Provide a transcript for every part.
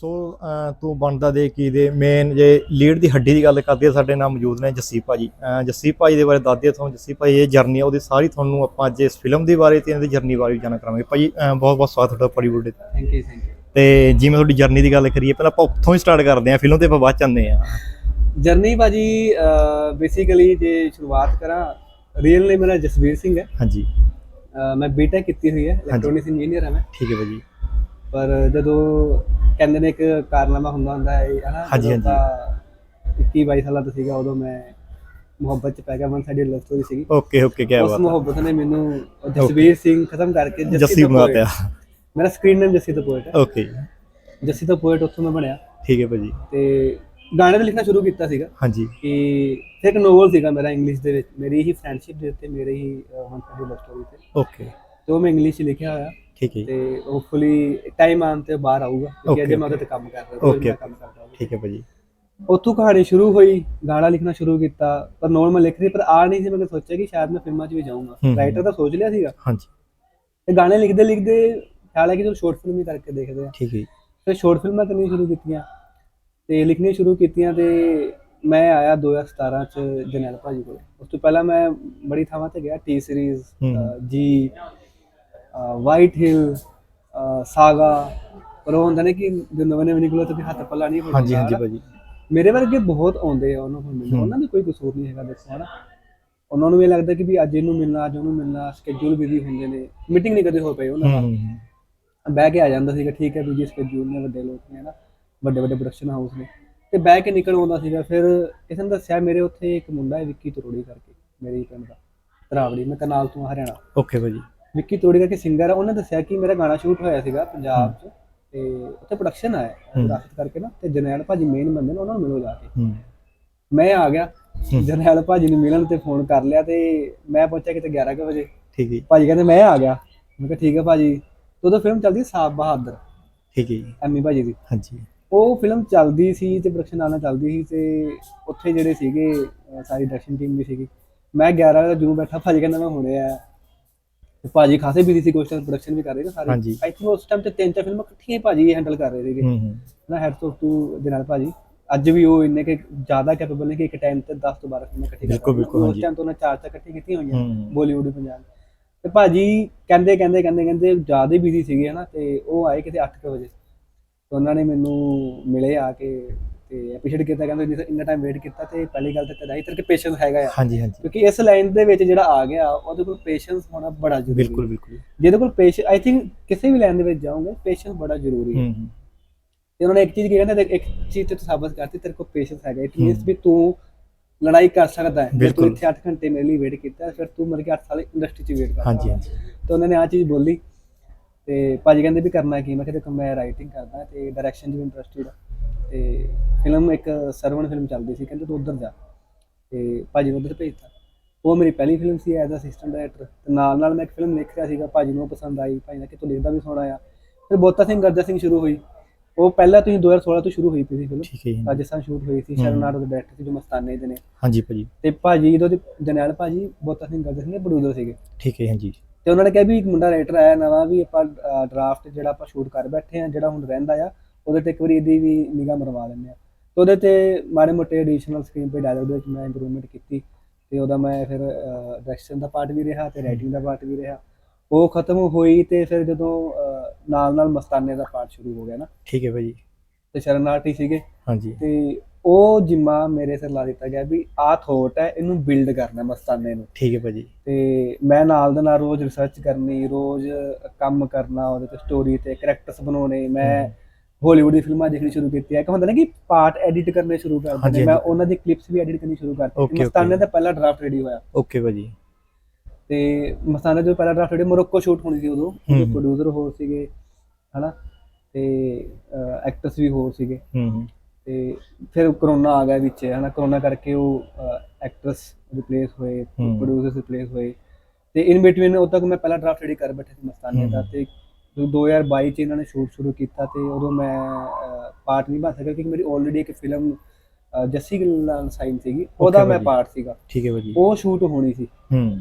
ਸੋ ਤੂੰ ਬਣਦਾ ਦੇ ਕੀ ਦੇ। ਮੇਨ ਜੇ ਲੀਡ ਦੀ ਹੱਡੀ ਦੀ ਗੱਲ ਕਰਦੇ ਆ ਸਾਡੇ ਨਾਲ ਮੌਜੂਦ ਨੇ ਜੱਸੀ ਭਾਜੀ। ਜੱਸੀ ਭਾਜੀ ਦੇ ਬਾਰੇ ਦੱਸਦੇ ਤੁਹਾਨੂੰ। ਜੱਸੀ ਭਾਜੀ ਇਹ ਜਰਨੀ ਆ ਉਹਦੀ ਸਾਰੀ ਤੁਹਾਨੂੰ ਆਪਾਂ ਅੱਜ ਇਸ ਫਿਲਮ ਦੇ ਬਾਰੇ ਤੇ ਇਹਨਾਂ ਦੀ ਜਰਨੀ ਬਾਰੇ ਵੀ ਜਾਣਨਾ ਕਰਾਂਗੇ। ਭਾਜੀ ਬਹੁਤ ਬਹੁਤ ਸਵਾਗਤ ਤੁਹਾਡਾ ਬਾਲੀਵੁੱਡ ਤੇ। ਥੈਂਕ ਯੂ ਥੈਂਕ ਯੂ ਤੇ ਜਿਵੇਂ ਤੁਹਾਡੀ ਜਰਨੀ ਦੀ ਗੱਲ ਕਰੀਏ ਪਹਿਲਾਂ ਆਪਾਂ ਉੱਥੋਂ ਹੀ ਸਟਾਰਟ ਕਰਦੇ ਹਾਂ। ਫਿਲਮ ਤੇ ਆਪਾਂ ਬਾਅਦ ਚ ਆਉਂਦੇ ਆ ਜਰਨੀ ਭਾਜੀ ਬੇਸਿਕਲੀ ਜੇ ਸ਼ੁਰੂਆਤ ਕਰਾਂ ਰੀਅਲ ਨੇ ਮੇਰਾ ਜਸਵੀਰ ਸਿੰਘ ਹੈ। ਹਾਂਜੀ। ਮੈਂ ਬੀਟੈਕ ਕੀਤੀ ਹੋਈ ਹੈ ਇਲੈਕਟ੍ਰੋਨਿਕਸ ਇੰਜੀਨੀਅਰ ਹਾਂ ਮੈਂ। ਠੀਕ ਹੈ ਭਾਜੀ। ਪਰ ਜਦੋਂ ਕਹਿੰਦੇ ਨੇ ਇੱਕ ਕਾਰਨਾਮਾ ਹੁੰਦਾ ਹੁੰਦਾ ਹੈ ਹਨਾ? ਹਾਂਜੀ, ਜਦੋਂ ਆਪਾਂ 21 22 ਸਾਲਾਂ ਦਾ ਸੀਗਾ ਉਦੋਂ ਮੈਂ ਮੁਹੱਬਤ ਚ ਪੈ ਗਿਆ ਮਨ ਸਾਡੀ ਲਵ ਸਟੋਰੀ ਸੀਗੀ। ਓਕੇ ਓਕੇ ਕੀ ਉਸ ਬਾਤ ਮੁਹੱਬਤ ਨੇ ਮੈਨੂੰ ਜਸਵੀਰ ਸਿੰਘ ਖਤਮ ਕਰਕੇ ਜੱਸੀ ਜੱਸੀ ਤੋਂ ਬਣਾਤਾ poet- ਮੇਰਾ ਸਕਰੀਨ ਨੇਮ ਜੱਸੀ ਤੋਂ ਪੋਇਟ ਹੈ। ਓਕੇ। ਜੱਸੀ ਤੋਂ ਪੋਇਟ ਉੱਥੋਂ ਮੈਂ ਬਣਿਆ। ਠੀਕ ਹੈ ਭਾਜੀ। ਤੇ ਗਾਣੇ ਤਾਂ ਲਿਖਣਾ ਸ਼ੁਰੂ ਕੀਤਾ ਸੀਗਾ। ਹਾਂਜੀ। ਕਿ ਫਿਰ ਇੱਕ ਨੋਵਲ ਸੀਗਾ ਮੇਰਾ ਇੰਗਲਿਸ਼ ਦੇ ਵਿੱਚ। ਮੇਰੀ ਹੀ ਫਰੈਂਡਸ਼ਿਪ ਦੇ ਉੱਤੇ ਮੇਰੇ ਹੀ ਵਨ ਸਾਡੀ ਲਵ ਸਟੋਰੀ ਤੇ। ਓਕੇ। ਤੇ ਉਹ ਮੈਂ ਇੰਗਲਿਸ਼ 'ਚ ਲਿਖਿਆ ਹੋਇਆ। ਠੀਕ ਹੈ ਜੀ, ਤੇ ਹੋਪਫੁਲੀ ਟਾਈਮ ਆਉਣ ਤੇ ਬਾਹਰ ਆਊਗਾ ਕਿਉਂਕਿ ਅਜੇ Okay, ਮੈਂ ਉਹਦੇ ਤੇ ਕੰਮ ਕਰ ਰਿਹਾ Okay, ਮੈਂ ਕੰਮ ਕਰਦਾ ਹਾਂ ਠੀਕ ਹੈ ਭਾਜੀ। ਉੱਥੋਂ ਕਹਾਣੀ ਸ਼ੁਰੂ ਹੋਈ ਗਾਣਾ ਲਿਖਣਾ ਸ਼ੁਰੂ ਕੀਤਾ ਪਰ ਨੋਰਮਲ ਲਿਖ ਰਹੀ ਪਰ ਆ ਨਹੀਂ ਸੀ ਮੈਂ ਕਦੇ ਸੋਚਿਆ ਕਿ ਸ਼ਾਇਦ ਮੈਂ ਫਿਲਮਾਂ 'ਚ ਵੀ ਜਾਊਂਗਾ। ਹੂੰ। ਰਾਈਟਰ ਤਾਂ ਸੋਚ ਲਿਆ ਸੀਗਾ। ਹਾਂਜੀ। ਤੇ ਗਾਣੇ ਲਿਖਦੇ ਲਿਖਦੇ ਖਿਆਲ ਹੈ ਕਿ ਚਲੋ ਸ਼ਾਰਟ ਫਿਲਮ ਹੀ ਕਰਕੇ ਦੇਖਦੇ ਆ। ਠੀਕ ਹੈ ਜੀ, ਫਿਰ ਸ਼ਾਰਟ ਫਿਲਮਾਂ ਕਰਨੀਆਂ ਸ਼ੁਰੂ ਕੀਤੀਆਂ। ਤੇ ਲਿਖਣੀਆਂ ਸ਼ੁਰੂ ਕੀਤੀਆਂ ਤੇ ਮੈਂ ਆਇਆ 2017 ਚ ਜਨੈਲ ਭਾਜੀ ਕੋਲ। ਉਸ ਤੋਂ ਪਹਿਲਾਂ ਮੈਂ ਬੜੀ ਥਾਵਾਂ ਤੇ ਗਿਆ ਟੀ ਸੀਰੀਜ਼ ਹੂੰ। ਜੀ ਵਾਈਟ ਹਿਲ ਸਾਗਾ ਪਰ ਉਹ ਹੁੰਦਾ ਨੇ ਕਿ ਜੋ ਨਵੇਂ ਨਵੇਂ ਨਿਕਲੋ ਤੇ ਹੱਥ ਪੱਲਾ ਨਹੀਂ ਹਾਂਜੀ ਹਾਂਜੀ। ਭਾਜੀ। ਮੇਰੇ ਵਰਗੇ ਬਹੁਤ ਆਉਂਦੇ ਆ ਉਹਨਾਂ ਕੋਲ ਮਿਲਣ। ਉਹਨਾਂ ਦਾ ਕੋਈ ਕਸੂਰ ਨਹੀਂ ਹੈਗਾ ਦੇਖੋ ਹਨਾ। ਉਹਨਾਂ ਨੂੰ ਇਹ ਲੱਗਦਾ ਕਿ ਵੀ ਅੱਜ ਇਹਨੂੰ ਮਿਲਣਾ ਅੱਜ ਉਹਨੂੰ ਮਿਲਣਾ ਸਕੇਜੂਲ ਬਿਜ਼ੀ ਹੁੰਦੇ ਨੇ। ਮੀਟਿੰਗ ਨਹੀਂ ਕਦੇ ਹੋ ਪਈ ਉਹਨਾਂ ਹੂੰ। ਬਹਿ ਕੇ ਆ ਜਾਂਦਾ ਸੀਗਾ ਠੀਕ ਹੈ ਵੀ ਜੀ ਸਕੇਜੂਲ ਨੇ ਵੱਡੇ ਲੋਕ ਨੇ ਹਨਾ। ਵੱਡੇ ਵੱਡੇ ਪ੍ਰੋਡਕਸ਼ਨ ਹਾਊਸ ਨੇ। ਤੇ ਬਹਿ ਕੇ ਨਿਕਲ ਆਉਂਦਾ ਸੀਗਾ। ਫਿਰ ਕਿਸੇ ਨੇ ਦੱਸਿਆ ਮੇਰੇ ਉੱਥੇ ਇੱਕ ਮੁੰਡਾ ਹੈ ਵਿੱਕੀ ਤਰੋੜੀ ਕਰਕੇ ਮੇਰੇ ਪਿੰਡ ਦਾ। ਧਰਾਵੜੀ ਮੈਂ ਕਨਾਲ ਤੋਂ ਹਰਿਆਣਾ। ਓਕੇ ਭਾਜੀ। ਵਿੱਕੀ ਤਰੋੜੀ ਕਰਕੇ ਸਿੰਗਰ ਆ ਉਹਨੇ ਦੱਸਿਆ ਕਿ ਮੇਰਾ ਗਾਣਾ ਸ਼ੂਟ ਹੋਇਆ ਸੀਗਾ ਪੰਜਾਬ 'ਚ ਤੇ ਉੱਥੇ ਪ੍ਰੋਡਕਸ਼ਨ ਆਇਆ ਹੂੰ। ਵਿਰਾਸਤ ਕਰਕੇ ਨਾ ਤੇ ਜਨੈਲ ਭਾਜੀ ਮੇਨ ਬੰਦੇ ਨੇ ਉਹਨਾਂ ਨੂੰ ਮਿਲੋ ਜਾ ਕੇ। ਮੈਂ ਆ ਗਿਆ। ਜਨੈਲ ਭਾਜੀ ਨੂੰ ਮਿਲਣ ਤੇ ਫੋਨ ਕਰ ਲਿਆ ਤੇ ਮੈਂ ਪਹੁੰਚਿਆ ਕਿਤੇ 11 ਕੁ ਵਜੇ। ਠੀਕ ਹੈ ਭਾਜੀ ਕਹਿੰਦੇ ਮੈਂ ਆ ਗਿਆ। ਮੈਂ ਕਿਹਾ ਠੀਕ ਹੈ ਭਾਜੀ। ਤੇ ਉਦੋਂ ਫਿਲਮ ਚੱਲਦੀ ਸਾਬ ਬਹਾਦਰ। ਠੀਕ ਹੈ ਜੀ। ਐਮੀ ਭਾਜੀ ਦੀ। ਹਾਂਜੀ। ਉਹ ਫਿਲਮ ਚੱਲਦੀ ਸੀ ਤੇ ਪ੍ਰੋਡਕਸ਼ਨ ਨਾਲ ਚੱਲਦੀ ਸੀ ਤੇ ਉੱਥੇ ਜਿਹੜੇ ਸੀਗੇ ਸਾਰੀ ਡਾਇਰੈਕਸ਼ਨ ਟੀਮ ਵੀ ਸੀਗੀ। ਮੈਂ 11 ਵਜੇ ਜੂ ਬੈਠਾ ਭਾਜੀ ਕਹਿੰਦਾ ਮੈਂ ਹੁਣੇ ਆਇਆ। ਤੇ ਭਾਜੀ ਖਾਸੇ ਬਿਜ਼ੀ ਸੀ ਕੁਛ ਪ੍ਰੋਡਕਸ਼ਨ ਵੀ ਕਰ ਰਹੇ ਨੇ ਸਾਰੇ। ਹਾਂਜੀ। ਆਈ ਥਿੰਕ ਉਸ ਟਾਈਮ ਤੇ ਤਿੰਨ ਚਾਰ ਫਿਲਮਾਂ ਇਕੱਠੀਆਂ ਹੀ ਭਾਜੀ ਹੈਂਡਲ ਕਰ ਰਹੇ ਸੀਗੇ। ਹੂੰ ਹੂੰ। ਨਾ ਹੈਡਸ ਆਫ ਟੂ ਦੇ ਨਾਲ ਭਾਜੀ। ਅੱਜ ਵੀ ਉਹ ਇੰਨੇ ਕਿ ਜ਼ਿਆਦਾ ਕੈਪੇਬਲ ਨੇ ਕਿ ਇੱਕ ਟਾਈਮ ਤੇ 10 ਤੋਂ 12 ਫਿਲਮਾਂ ਇਕੱਠੀ ਬਿਲਕੁਲ, ਬਿਲਕੁਲ, ਉਸ ਹਾਂਜੀ। ਟਾਈਮ ਤੋਂ ਉਹਨਾਂ ਚਾਰ ਚਾਰ ਇਕੱਠੀ ਕੀਤੀਆਂ ਹੋਈਆਂ ਹੂੰ ਬਾਲੀਵੁੱਡ ਪੰਜਾਬ। ਤੇ ਭਾਜੀ ਕਹਿੰਦੇ ਕਹਿੰਦੇ ਕਹਿੰਦੇ ਕਹਿੰਦੇ ਜ਼ਿਆਦਾ ਬਿਜ਼ੀ ਸੀਗੇ ਹਨਾ ਤੇ ਉਹ ਆਏ ਕਿਤੇ 8 ਵਜੇ। ਤੇ ਉਹਨਾਂ ਨੇ ਮੈਨੂੰ ਮਿਲੇ ਆ ਕੇ ਤੇ ਐਪਰੀਸ਼ੀਏਟ ਕੀਤਾ ਕਹਿੰਦੇ ਇੰਨਾ- ਇੰਨਾ ਟਾਈਮ ਵੇਟ ਕੀਤਾ ਤੇ ਪਹਿਲੀ ਗੱਲ ਤੇ ਤੇਰਾ ਹੀ ਤੇਰੇ ਪੇਸ਼ੈਂਸ ਹੈਗਾ ਆ। ਹਾਂਜੀ ਹਾਂਜੀ। ਕਿਉਂਕਿ ਇਸ ਲਾਈਨ ਦੇ ਵਿੱਚ ਜਿਹੜਾ ਆ ਗਿਆ ਉਹਦੇ ਕੋਲ ਪੇਸ਼ੈਂਸ ਹੋਣਾ ਬੜਾ ਜ਼ਰੂਰੀ ਬਿਲਕੁਲ ਹੈ। ਬਿਲਕੁਲ। ਜਿਹਦੇ ਕੋਲ ਪੇਸ਼ੈਂਸ ਆਈ ਥਿੰਕ ਕਿਸੇ ਵੀ ਲਾਈਨ ਦੇ ਵਿੱਚ ਜਾਓਗੇ ਪੇਸ਼ੈਂਸ ਬੜਾ ਜ਼ਰੂਰੀ ਹੈ। ਤੇ ਉਹਨਾਂ ਨੇ ਇੱਕ ਚੀਜ਼ ਕਹਿੰਦੇ ਇੱਕ ਚੀਜ਼ ਤੇ ਸਾਬਤ ਕਰਤੀ ਤੇਰੇ ਕੋਲ ਪੇਸ਼ੈਂਸ ਹੈਗਾ। It means. ਵੀ ਤੂੰ ਲੜਾਈ ਕਰ ਸਕਦਾ ਹੈ। ਜੇ ਤੂੰ ਬਿਲਕੁਲ। ਇੱਥੇ 8 ਘੰਟੇ ਮੇਰੇ ਲਈ ਵੇਟ ਕੀਤਾ ਫਿਰ ਤੂੰ ਮਰ ਕੇ 8 ਸਾਲ ਇੰਡਸਟਰੀ 'ਚ ਵੇਟ ਕਰ ਹਾਂਜੀ ਹਾਂਜੀ। ਤੇ ਉਹਨਾਂ ਨੇ ਆ ਚੀਜ਼ ਬੋਲੀ ਤੇ ਭਾਜੀ ਕਹਿੰਦੇ ਵੀ ਕਰਨਾ ਕੀ ਮੈਂ ਕਿਹਾ ਦੇਖੋ ਮੈਂ ਰਾਈਟਿੰਗ ਕਰਦਾ ਤੇ ਡਾਇਰੈਕਸ਼ਨ 'ਚ ਵੀ ਇੰਟਰਸਟਿਡ ਤੇ ਫਿਲਮ ਇੱਕ ਸਰਵਣ ਫਿਲਮ ਚੱਲਦੀ ਸੀ ਕਹਿੰਦੇ ਤੂੰ ਉੱਧਰ ਜਾ। ਤੇ ਭਾਜੀ ਨੂੰ ਉੱਧਰ ਭੇਜਤਾ। ਉਹ ਮੇਰੀ ਪਹਿਲੀ ਫਿਲਮ ਸੀ ਐਜ਼ ਅਸਿਸਟੈਂਟ ਡਾਇਰੈਕਟਰ। ਤੇ ਨਾਲ ਨਾਲ ਮੈਂ ਇੱਕ ਫਿਲਮ ਲਿਖ ਰਿਹਾ ਸੀਗਾ ਭਾਜੀ ਨੂੰ ਪਸੰਦ ਆਈ ਭਾਜੀ ਨੇ ਕਿ ਤੂੰ ਲਿਖਦਾ ਵੀ ਸੋਹਣਾ ਆ। ਫਿਰ ਬੋਤਾ ਸਿੰਘ ਗਰਜਾ ਸਿੰਘ ਸ਼ੁਰੂ ਹੋਈ। ਉਹ ਪਹਿਲਾਂ ਤੁਸੀਂ 2016 ਤੋਂ ਸ਼ੁਰੂ ਹੋਈ ਪਈ ਸੀ ਫਿਲਮ। ਰਾਜਸਥਾਨ ਸ਼ੂਟ ਹੋਈ ਸੀ। ਸ਼ਰਨਾਟ ਦੇ ਡਾਇਰੈਕਟਰ ਸੀ ਜੋ ਮਸਤਾਨੇ ਦੇ ਨੇ। ਹਾਂਜੀ ਭਾਜੀ। ਤੇ ਭਾਜੀ ਜਦੋਂ ਦੇ ਜਨੈਲ ਭਾਜੀ ਬੋਤਾ ਸਿੰਘ ਗਰਜਾ ਸਿੰਘ ਦੇ ਪ੍ਰੋਡਿਊਸਰ ਸੀਗੇ। ਠੀਕ ਹੈ ਹਾਂਜੀ। ਤੇ ਉਹਨਾਂ ਨੇ ਕਿਹਾ ਵੀ ਇੱਕ ਮੁੰਡਾ ਰਾਈਟਰ ਆਇਆ ਨਵਾਂ ਵੀ ਆਪਾਂ ਡਰਾਫਟ ਜਿਹੜਾ ਆਪਾਂ ਸ਼ੂਟ ਕਰ ਬੈਠੇ ਆ ਜਿਹੜਾ ਹੁਣ ਰਹਿੰਦਾ ਆ ਉਹਦੇ ਤੇ ਇੱਕ ਵਾਰੀ ਇਹਦੀ ਵੀ ਨਿਗਾਹ ਮਰਵਾ ਲੈਂਦੇ ਆ ਤੇ ਉਹਦੇ ਤੇ ਮਾੜੇ ਮੋਟੇ ਐਡੀਸ਼ਨਲ ਸਕਰੀਨ ਤੇ ਡਾਇਲੌਗ ਦੇ ਵਿੱਚ ਮੈਂ ਇੰਪਰੂਵਮੈਂਟ ਕੀਤੀ ਤੇ ਉਹਦਾ ਮੈਂ ਫਿਰ ਡਾਇਰੈਕਸ਼ਨ ਦਾ ਪਾਰਟ ਵੀ ਰਿਹਾ ਤੇ ਰਾਈਟਿੰਗ ਦਾ ਪਾਰਟ ਵੀ ਰਿਹਾ। ਉਹ ਖਤਮ ਹੋਈ ਤੇ ਫਿਰ ਜਦੋਂ ਨਾਲ ਨਾਲ ਮਸਤਾਨੇ ਦਾ ਪਾਰਟ ਸ਼ੁਰੂ ਹੋ ਗਿਆ ਨਾ। ਠੀਕ ਹੈ ਭਾਜੀ। ਤੇ ਸ਼ਰਨਾਰਥੀ ਸੀਗੇ। ਹਾਂਜੀ। ਤੇ ਉਹ ਜਿੰਮਾ ਮੇਰੇ ਸਿਰ ਲਾ ਦਿੱਤਾ ਗਿਆ ਵੀ ਆਹ ਥੋਟ ਹੈ ਇਹਨੂੰ ਬਿਲਡ ਕਰਨਾ ਮਸਤਾਨੇ ਨੂੰ। ਠੀਕ ਹੈ ਭਾਜੀ। ਤੇ ਮੈਂ ਨਾਲ ਦੇ ਨਾਲ ਰੋਜ਼ ਰਿਸਰਚ ਕਰਨੀ ਰੋਜ਼ ਕੰਮ ਕਰਨਾ ਉਹਦੇ ਤੇ ਸਟੋਰੀ ਤੇ ਕਰੈਕਟਰਸ ਬਣਾਉਣੇ ਮੈਂ ਹਾਲੀਵੁੱਡ ਦੀ ਫਿਲਮਾਂ ਦੇਖਣੀ ਸ਼ੁਰੂ ਕੀਤੀ ਹੈ। ਇੱਕ ਹੁੰਦਾ ਨਾ ਕਿ ਪਾਰਟ ਐਡਿਟ ਕਰਨੇ ਸ਼ੁਰੂ ਕਰ ਦਿੰਦੇ। ਮੈਂ। ਉਹਨਾਂ ਦੀ ਕਲਿੱਪਸ ਵੀ ਐਡਿਟ ਕਰਨੀ ਸ਼ੁਰੂ ਕਰਤੀ okay. ਮਸਤਾਨੇ ਦਾ ਪਹਿਲਾ ਡਰਾਫਟ ਰੈਡੀ ਹੋਇਆ। ਓਕੇ ਭਾਜੀ। ਤੇ ਮਸਤਾਨੇ ਦਾ ਪਹਿਲਾ ਡਰਾਫਟ ਰੈਡੀ ਮੋਰੋਕੋ ਸ਼ੂਟ ਹੋਣੀ ਸੀ ਉਦੋਂ। ਪ੍ਰੋਡਿਊਸਰ ਹੋਰ ਸੀਗੇ ਹਨਾ? ਤੇ ਐਕਟਰਸ ਵੀ ਹੋਰ ਸੀਗੇ। ਹੂੰ ਹੂੰ। ਤੇ ਫਿਰ ਕਰੋਨਾ ਆ ਗਿਆ ਵਿੱਚ ਹਨਾ? ਕਰੋਨਾ ਕਰਕੇ ਉਹ ਐਕਟਰਸ ਰਿਪਲੇਸ ਹੋਏ। ਪ੍ਰੋਡਿਊਸਰਸ ਰਿਪਲੇਸ ਹੋਏ। ਤੇ ਇਨ ਬਿਟਵੀਨ ਉਦੋਂ ਤੱਕ ਮੈਂ ਪਹਿਲਾ ਡਰਾਫਟ ਰੈਡੀ ਕਰ ਬੈਠਾ ਸੀ ਮਸਤਾਨੇ ਦਾ। ਤੇ 2022 ਚ ਇਹਨਾਂ ਨੇ ਸ਼ੂਟ ਸ਼ੁਰੂ ਕੀਤਾ ਤੇ ਉਦੋਂ ਮੈਂ ਪਾਰਟ ਨਹੀਂ ਬਣ ਸਕਿਆ ਕਿਉਂਕਿ ਮੇਰੀ ਆਲਰੇਡੀ ਇੱਕ ਫਿਲਮ ਜੱਸੀ ਗਿੱਲ ਨਾਲ ਸਾਈਨ ਸੀਗੀ। ਉਹਦਾ ਮੈਂ। ਪਾਰਟ ਸੀਗਾ। ਠੀਕ ਹੈ ਭਾਜੀ ਉਹ ਸ਼ੂਟ ਹੋਣੀ ਸੀ। ਹੂੰ।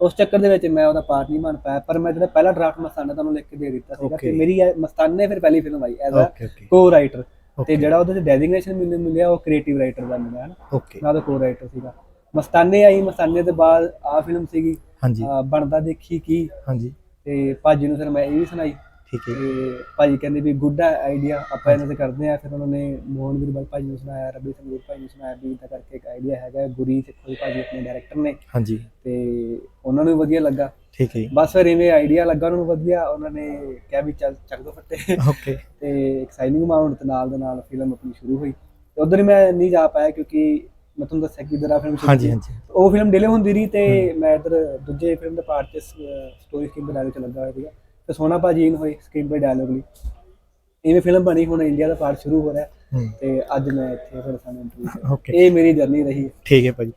ਉਸ ਚੱਕਰ ਦੇ ਵਿੱਚ ਮੈਂ ਉਹਦਾ ਪਾਰਟ ਨਹੀਂ ਬਣ ਪਾਇਆ ਪਰ ਮੈਂ ਜਿਹੜਾ ਪਹਿਲਾ ਡਰਾਫਟ ਮਸਤਾਨਾ ਤੁਹਾਨੂੰ ਲਿਖ ਕੇ ਦੇ ਦਿੱਤਾ ਸੀਗਾ ਤੇ. ਮੇਰੀ ਮਸਤਾਨੇ ਫਿਰ ਪਹਿਲੀ ਫਿਲਮ ਆਈ ਐਜ਼ ਅ ਕੋ ਰਾਈਟਰ ਤੇ. ਜਿਹੜਾ ਉਹਦੇ ਤੇ ਡੈਜ਼ਿਗਨੇਸ਼ਨ ਮੈਨੂੰ ਮਿਲਿਆ ਉਹ ਕ੍ਰੀਏਟਿਵ ਰਾਈਟਰ ਦਾ ਮਿਲਿਆ ਨਾ ਓਕੇ ਮੈਂ ਉਹਦਾ ਕੋ ਰਾਈਟਰ ਸੀਗਾ। ਮਸਤਾਨੇ ਆਈ ਮਸਤਾਨੇ ਦੇ ਬਾਅਦ ਆ ਫਿਲਮ ਸੀਗੀ ਹਾਂਜੀ। ਬਣਦਾ ਦੇਖੀ ਕੀ। ਹਾਂਜੀ। ਤੇ ਭਾਜੀ ਨੂੰ ਫਿਰ ਮੈਂ ਇਹ ਵੀ ਸੁਣਾਈ ਠੀਕ ਹੈ। ਤੇ ਭਾਜੀ ਕਹਿੰਦੇ ਵੀ ਗੁੱਡ ਆਈਡੀਆ ਆਪਾਂ ਇਹਨਾਂ ਤੇ ਕਰਦੇ ਆ ਫਿਰ ਉਹਨਾਂ ਨੇ ਮੋਹਨ ਵੀਰਬਲ ਭਾਜੀ ਨੂੰ ਸੁਣਾਇਆ ਰਵੀ ਸੰਗੀਤ ਭਾਜੀ ਨੂੰ ਸੁਣਾਇਆ ਵੀ ਇਦਾਂ ਕਰਕੇ ਇੱਕ ਆਈਡੀਆ ਹੈਗਾ ਗੁਰੀ ਕੋਈ ਭਾਜੀ ਆਪਣੇ ਡਾਇਰੈਕਟਰ ਨੇ। ਹਾਂਜੀ। ਤੇ ਉਹਨਾਂ ਨੂੰ ਵਧੀਆ ਲੱਗਾ। ਠੀਕ ਹੈ। ਬਸ ਫਿਰ ਇਵੇਂ ਆਈਡੀਆ ਲੱਗਾ ਉਹਨਾਂ ਨੂੰ ਵਧੀਆ ਉਹਨਾਂ ਨੇ ਕਿਹਾ ਵੀ ਚੱਲ ਚੱਕ ਦੋ ਫੱਟੇ। ਓਕੇ। ਤੇ ਇੱਕ ਸਾਈਨਿੰਗ ਅਮਾਉਂਟ ਤੇ ਨਾਲ ਦੇ ਨਾਲ ਫਿਲਮ ਆਪਣੀ ਸ਼ੁਰੂ ਹੋਈ। ਤੇ ਉਧਰ ਮੈਂ ਨਹੀਂ ਜਾ ਪਾਇਆ ਕਿਉਂਕਿ ਮੈਂ ਤੁਹਾਨੂੰ ਦੱਸਿਆ ਕਿ ਦਰਾ ਫਿਲਮ ਹਾਂਜੀ ਹਾਂਜੀ। ਉਹ ਫਿਲਮ ਡਿਲੇ ਹੁੰਦੀ ਰਹੀ ਤੇ ਮੈਂ ਇਧਰ ਦੂਜੇ ਫਿਲਮ ਦੇ ਪਾਰਟ ਤੇ ਸਟੋਰੀ ਸਕਰੀਨ ਡਾਇਲੋਗ ਚ ਲੱਗਾ ਹੋਇਆ ਸੀਗਾ। ਤੇ ਸੋਨਾ ਭਾਜੀ ਇਨ ਹੋਏ ਸਕਰੀਨ ਤੇ ਡਾਇਲੋਗ ਲਈ। ਇਵੇਂ ਫਿਲਮ ਬਣੀ ਹੁਣ ਇੰਡੀਆ ਦਾ ਪਾਰਟ ਸ਼ੁਰੂ ਹੋ ਰਿਹਾ। ਤੇ ਅੱਜ ਮੈਂ ਇੱਥੇ ਫਿਰ ਸਾਨੂੰ ਇੰਟਰਵਿਊ ਇਹ ਮੇਰੀ ਜਰਨੀ ਰਹੀ ਠੀਕ ਹੈ ਭਾਜੀ।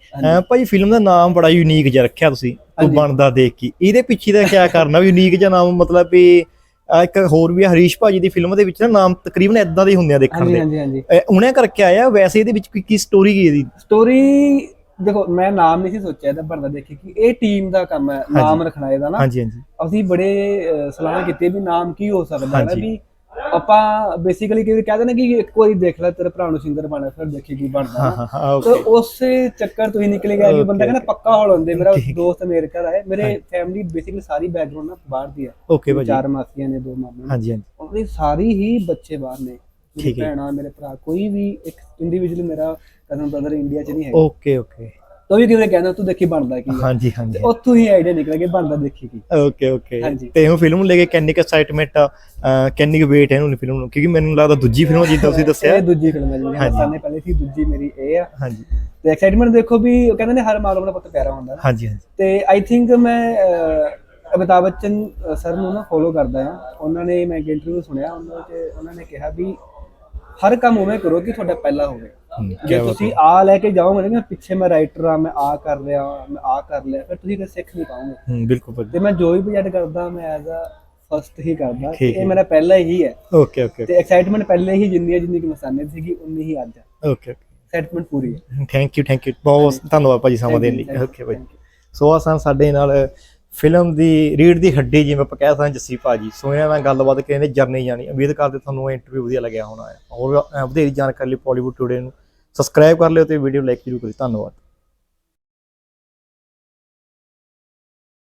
ਭਾਜੀ ਫਿਲਮ ਦਾ ਨਾਮ ਬੜਾ ਯੂਨੀਕ ਜਿਹਾ ਰੱਖਿਆ ਤੁਸੀਂ। ਤੂੰ। ਬਣਦਾ ਦੇਖ ਕੇ। ਇਹਦੇ ਪਿੱਛੇ ਦਾ ਕੀ ਕਰਨਾ ਵੀ ਯੂਨੀਕ ਜਿਹਾ ਨਾਮ ਮਤਲਬ ਵੀ ਇੱਕ ਹੋਰ ਵੀ ਹਰੀਸ਼ ਭਾਜੀ ਦੀ ਫਿਲਮ ਦੇ ਵਿੱਚ ਨਾ ਨਾਮ ਤਕਰੀਬਨ ਇਦਾਂ ਦੇ ਹੁੰਦੇ ਆ ਦੇਖਣ ਦੇ। ਹਾਂਜੀ ਹਾਂਜੀ। ਅਹ ਉਹਨੇ ਕਰਕੇ ਆਇਆ ਵੈਸੇ ਇਹਦੇ ਵਿੱਚ ਕੀ ਕੀ ਸਟੋਰੀ ਕੀ ਇਹਦੀ? ਸਟੋਰੀ ਦੇਖੋ ਮੈਂ ਨਾਮ ਨਹੀਂ ਸੀ ਸੋਚਿਆ ਇਹਦਾ ਬਣਦਾ ਦੇਖੀ ਕਿ ਇਹ ਟੀਮ ਦਾ ਕੰਮ ਹੈ ਨਾਮ ਰੱਖਣਾ ਇਹਦਾ ਨਾ। ਹਾਂਜੀ ਹਾਂਜੀ। ਅਸੀਂ ਬੜੇ ਸਲਾਹ ਕੀਤੀ ਵੀ ਨਾਮ ਕੀ ਹੋ ਸਕਦਾ ਹੈ ਨਾ। ਵੀ ਆਪਾਂ ਬੇਸਿਕਲੀ ਕਿ ਕਹਿੰਦੇ ਨੇ ਕਿ ਇੱਕ ਵਾਰੀ ਦੇਖ ਲੈ ਤੇਰੇ ਭਰਾ ਨੂੰ ਸਿੰਗਰ ਬਣਾ ਫਿਰ ਦੇਖੀ ਕੀ ਬਣਦਾ ਤਾਂ ਉਸੇ ਚੱਕਰ ਤੋਂ ਹੀ ਨਿਕਲ ਗਿਆ ਕਿ ਬੰਦਾ ਕਹਿੰਦਾ ਪੱਕਾ ਹੌਲ ਹੁੰਦੇ ਮੇਰਾ। ਦੋਸਤ ਅਮਰੀਕਾ ਦਾ ਹੈ ਮੇਰੇ ਫੈਮਿਲੀ ਬੇਸਿਕਲੀ ਸਾਰੀ ਬੈਕਗ੍ਰਾਉਂਡ ਨਾ ਬਾਹਰ ਦੀ ਹੈ ਓਕੇ ਭਾਜੀ। ਚਾਰ ਮਾਸੀਆਂ ਨੇ ਦੋ ਮਾਮੇ ਹਾਂਜੀ ਹਾਂਜੀ। ਉਹਨਾਂ ਦੀ ਸਾਰੀ ਹੀ ਬੱਚੇ ਬਾਹਰ ਨੇ। ਮੇਰੀ ਠੀਕ ਹੈ। ਭੈਣਾਂ ਮੇਰੇ ਭਰਾ ਕੋਈ ਵੀ ਇੱਕ ਇੰਡੀਵਿਜੂਅਲ ਮੇਰਾ ਕਜ਼ਨ ਬ੍ਰਦਰ ਇੰਡੀਆ 'ਚ ਨਹੀਂ ਹੈ ਓਕੇ ਓਕੇ ਤਾਂ ਵੀ ਕਿਵੇਂ ਕਹਿੰਦਾ ਤੂੰ ਦੇਖੀ ਬਣਦਾ ਕੀ ਹੈ ਹਾਂਜੀ ਹਾਂਜੀ। ਉੱਥੋਂ ਹੀ ਆਈਡੀਆ ਨਿਕਲ ਗਿਆ ਬਣਦਾ ਦੇਖੀ ਕੀ। ਓਕੇ ਓਕੇ ਹਾਂਜੀ। ਤੇ ਉਹ ਫਿਲਮ ਨੂੰ ਲੈ ਕੇ ਕਿੰਨੀ ਕੁ ਐਕਸਾਈਟਮੈਂਟ ਆ ਅਹ ਕਿੰਨੀ ਕੁ ਵੇਟ ਹੈ ਇਹਨੂੰ ਫਿਲਮ ਨੂੰ? ਕਿਉਂਕਿ ਮੈਨੂੰ ਲੱਗਦਾ ਦੂਜੀ ਫਿਲਮ ਜਿੱਦਾਂ ਤੁਸੀਂ ਦੱਸਿਆ। ਇਹ ਦੂਜੀ ਫਿਲਮ ਹੈ ਜਿਹੜੀ ਹਾਂਜੀ। ਸਾਹਮਣੇ ਪਹਿਲੇ ਸੀ ਦੂਜੀ ਮੇਰੀ ਇਹ ਆ। ਹਾਂਜੀ। ਤੇ ਐਕਸਾਈਟਮੈਂਟ ਦੇਖੋ ਵੀ ਉਹ ਕਹਿੰਦੇ ਨੇ ਹਰ ਮਾਲੂਮ ਦਾ ਪੁੱਤ ਪਿਆਰਾ ਹੁੰਦਾ ਨਾ। ਹਾਂਜੀ ਹਾਂਜੀ। ਤੇ ਆਈ ਥਿੰਕ ਮੈਂ ਅਹ, ਅਮਿਤਾਭ ਬੱਚਨ ਸਰ ਨੂੰ ਨਾ ਫੋਲੋ ਕਰਦਾ ਆ ਉਹਨਾਂ ਨੇ ਮੈਂ ਇੱਕ ਇੰਟਰਵਿਊ ਸੁਣਿਆ ਉਹਨਾਂ ਚ ਉਹਨਾਂ ਨੇ ਕਿਹਾ ਵੀ ਹਰ ਕੰਮ ਉਵੇਂ ਕਰੋ ਕਿ ਤੁਹਾਡਾ ਪਹਿਲਾ ਹੋਵੇ। ਜੇ ਤੁਸੀਂ ਆ ਲੈ ਕੇ ਜਾਓਗੇ ਨਾ ਪਿੱਛੇ ਮੈਂ ਰਾਈਟਰ ਆ ਮੈਂ ਆ ਕਰ ਰਿਹਾ ਮੈਂ ਆ ਕਰ ਲਿਆ ਫਿਰ ਤੁਸੀਂ ਕੁਝ ਸਿੱਖ ਨਹੀਂ ਪਾਓਗੇ। ਬਿਲਕੁਲ ਤੇ ਮੈਂ ਜੋ ਵੀ ਪ੍ਰੋਜੈਕਟ ਕਰਦਾ ਮੈਂ ਐਜ਼ ਅ ਫਸਟ ਹੀ ਕਰਦਾ। ਇਹ। ਮੇਰਾ ਪਹਿਲਾ ਹੀ ਹੈ। ਓਕੇ ਓਕੇ ਤੇ ਐਕਸਾਈਟਮੈਂਟ ਪਹਿਲੇ ਹੀ ਜਿੰਨੀ ਹੈ ਜਿੰਨੀ ਕਿ ਮਸਾਨੇ ਸੀਗੀ ਉਨੀ ਹੀ ਅੱਜ ਹੈ। ਓਕੇ ਐਕਸਾਈਟਮੈਂਟ ਪੂਰੀ ਹੈ। ਥੈਂਕ ਯੂ ਥੈਂਕ ਯੂ ਬਹੁਤ ਧੰਨਵਾਦ ਭਾਜੀ ਸਮਾਂ ਦੇਣ ਲਈ। Okay you. ਸੋ ਆ ਸਨ ਸਾਡੇ ਨਾਲ ਫਿਲਮ ਦੀ ਰੀਡ ਦੀ ਹੱਡੀ ਜਿਵੇਂ ਆਪਾਂ ਕਹਿ ਸਕਦੇ ਜੱਸੀ ਭਾਜੀ ਸੋ ਇਹਨਾਂ ਨਾਲ ਗੱਲਬਾਤ ਕਹਿੰਦੇ ਜਰਨੀ ਜਾਣੀ। ਉਮੀਦ ਕਰਦੇ ਤੁਹਾਨੂੰ ਇਹ ਇੰਟਰਵਿਊ ਵਧੀਆ ਲੱਗਿਆ ਹੋਣਾ ਹੈ। ਹੋਰ ਅਹ, ਵਧੇਰੀ ਜਾਣਕਾਰੀ ਲਈ ਪੋਲੀਵੁੱਡ ਟੂਡੇ ਨੂੰ ਸਬਸਕ੍ਰਾਈਬ ਕਰ ਲਿਓ ਤੇ ਵੀਡੀਓ ਲਾਈਕ ਜ਼ਰੂਰ ਕਰਿਓ। ਧੰਨਵਾਦ।